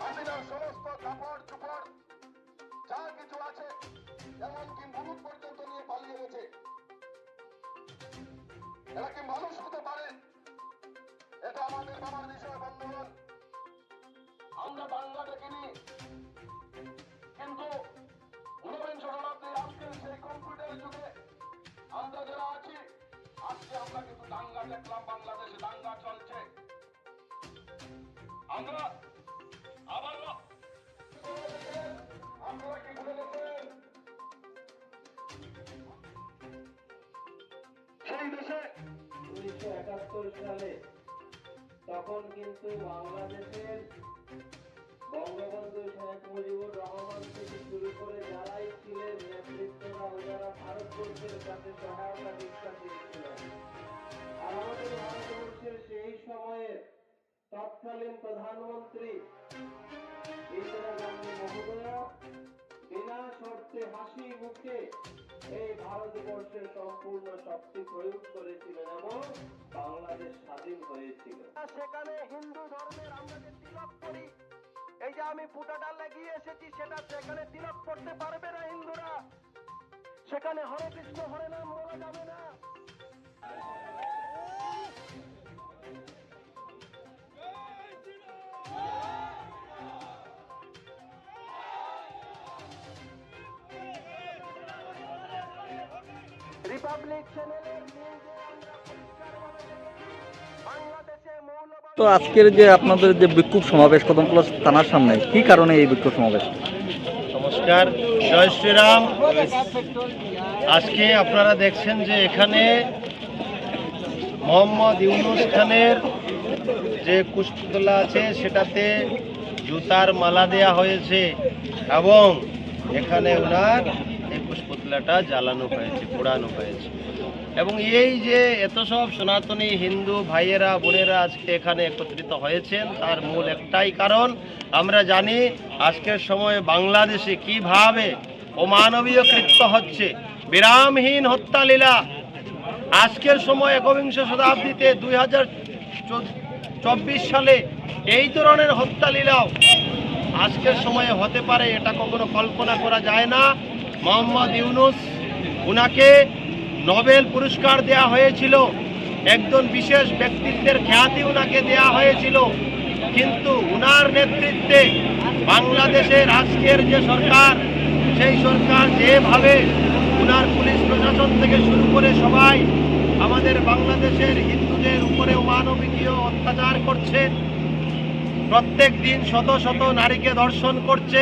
হাসিনার সমস্ত কাপড় চোপড় যা কিছু আছে এমনকি মুরুদ পর্যন্ত নিয়ে পালিয়ে গেছে এরা কি মানুষ হতে পারে এটা আমাদের বাবার বিষয় বন্ধুগণ আমরা বাংলাটা কিনি কিন্তু ঊনবিংশ শতাব্দীর আজকের সেই কম্পিউটার যুগে আমরা যারা আছি আজকে আমরা কিন্তু দাঙ্গা দেখলাম, বাংলাদেশে দাঙ্গা চলছে। আমরা আবার আপনারা কি ভুলে গেছেন সেই দেশে উনিশশো একাত্তর সালে তখন কিন্তু বাংলাদেশের বঙ্গবন্ধু শেখ মুজিবুর রহমান থেকে শুরু করে যারাই ছিলেন নেতৃত্বরা ওনারা ভারতবর্ষের কাছে সহায়তা ভিক্ষা তৎকালীন প্রধানমন্ত্রী ইন্দিরা গান্ধী মহোদয়া বিনা শর্তে হাসি মুখে এই ভারতবর্ষের সম্পূর্ণ শক্তি প্রয়োগ করেছিলেন এবং বাংলাদেশ স্বাধীন হয়েছিল। সেখানে হিন্দু ধর্মের আমরা যে তিলক করি, এই যে আমি পুটাটা লাগিয়ে এসেছি, সেটা সেখানে তিলক করতে পারবে না হিন্দুরা। সেখানে হরে কৃষ্ণ, হরে নাম বলা যাবে না। তো আজকের যে আপনাদের যে বিক্ষোভ সমাবেশ কদমতলা থানার সামনে কি কারণে এই বিক্ষোভ সমাবেশ? নমস্কার জয় শ্রীরাম। আজকে আপনারা দেখছেন যে এখানে মোহাম্মদ ইউনুস খানের যে কুশপুতলা আছে সেটাতে জুতার মালা দেয়া হয়েছে এবং এখানে ওনার এই জ্বালানো হয়েছে, পোড়ানো হয়েছে। এবং এই যে এত সব সনাতনী হিন্দু ভাইয়েরা, বোনেরা আজকে এখানে একত্রিত হয়েছেন, তার মূল একটাই কারণ, আমরা জানি আজকের সময়ে বাংলাদেশে কীভাবে অমানবীয় কৃত্য হচ্ছে, বিরামহীন হত্যালীলা। আজকের সময় একবিংশ শতাব্দীতে দুই হাজার চব্বিশ সালে এই ধরনের হত্যালীলাও আজকের সময়ে হতে পারে, এটা কখনো কল্পনা করা যায় না। মোহাম্মদ ইউনুস, উনাকে নোবেল পুরস্কার দেয়া হয়েছিল। একজন বিশেষ ব্যক্তিত্বের খ্যাতি উনাকে দেয়া হয়েছিল। কিন্তু উনার নেতৃত্বে বাংলাদেশের আজকের যে সরকার, সেই সরকার যেভাবে উনার পুলিশ প্রশাসন থেকে শুরু করে সবাই আমাদের বাংলাদেশের হিন্দুদের উপরে মানবিকীয় অত্যাচার করছে, প্রত্যেক দিন শত শত নারীকে দর্শন করছে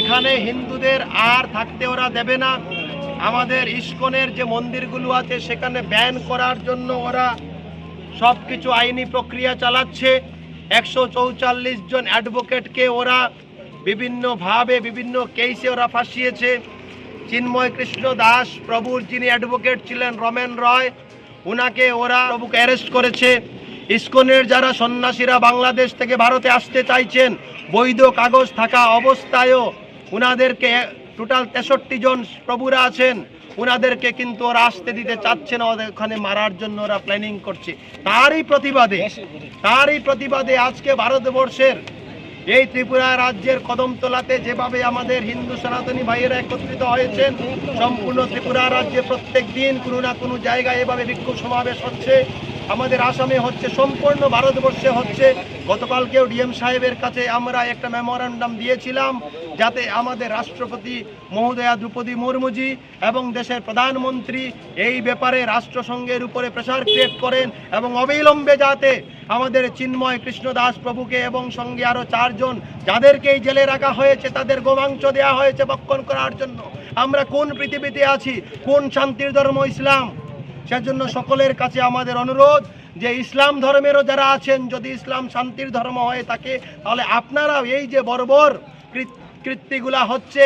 এখানে হিন্দুদের আর থাকতে ওরা দেবে না। আমাদের ইস্কনের যে মন্দিরগুলো আছে, সেখানে ব্যান করার জন্য ওরা সব কিছু আইনি প্রক্রিয়া চালাচ্ছে। একশো চৌচল্লিশ জন অ্যাডভোকেটকে ওরা বিভিন্নভাবে, বিভিন্ন কেসে ওরা ফাঁসিয়েছে। চিন্ময় কৃষ্ণ দাস প্রভুর যিনি অ্যাডভোকেট ছিলেন রমেন রয় ওনাকে ওরা প্রভুকে অ্যারেস্ট করেছে। ইস্কনের যারা সন্ন্যাসীরা বাংলাদেশ থেকে ভারতে আসতে চাইছেন, বৈধ কাগজ থাকা অবস্থায়ও উনাদেরকে টোটাল তেষট্টি জন প্রভুরা আছেন। উনাদেরকে কিন্তু ওরা আসতে দিতে চাচ্ছে না, ওদের ওখানে মারার জন্য ওরা প্ল্যানিং করছে। তারই প্রতিবাদে তারই প্রতিবাদে আজকে ভারতবর্ষের এই ত্রিপুরা রাজ্যের কদমতলাতে যেভাবে আমাদের হিন্দু সনাতনী ভাইয়েরা একত্রিত হয়েছেন, সম্পূর্ণ ত্রিপুরা রাজ্যে প্রত্যেক দিন কোনো না কোনো জায়গায় এভাবে বিক্ষোভ সমাবেশ হচ্ছে। আমাদের আসামে হচ্ছে সম্পূর্ণ ভারতবর্ষে হচ্ছে, গতকালকেও ডিএম সাহেবের কাছে আমরা একটা মেমোরান্ডাম দিয়েছিলাম যাতে আমাদের রাষ্ট্রপতি মহোদয়া দ্রৌপদী মুর্মুজি এবং দেশের প্রধানমন্ত্রী এই ব্যাপারে রাষ্ট্রসংঘের উপরে প্রেসার ক্রিয়েট করেন এবং অবিলম্বে যাতে আমাদের চিন্ময় কৃষ্ণ দাস প্রভুকে এবং সঙ্গে আরও চারজন যাদেরকে এই জেলে রাখা হয়েছে, তাদের গোমাংস দেওয়া হয়েছে বক্ষণ করার জন্য। আমরা কোন পৃথিবীতে আছি? কোন শান্তির ধর্ম ইসলাম? সেজন্য সকলের কাছে আমাদের অনুরোধ যে ইসলাম ধর্মেরও যারা আছেন, যদি ইসলাম শান্তির ধর্ম হয়ে থাকে তাহলে আপনারাও এই যে বর্বর কৃত্তিগুলা হচ্ছে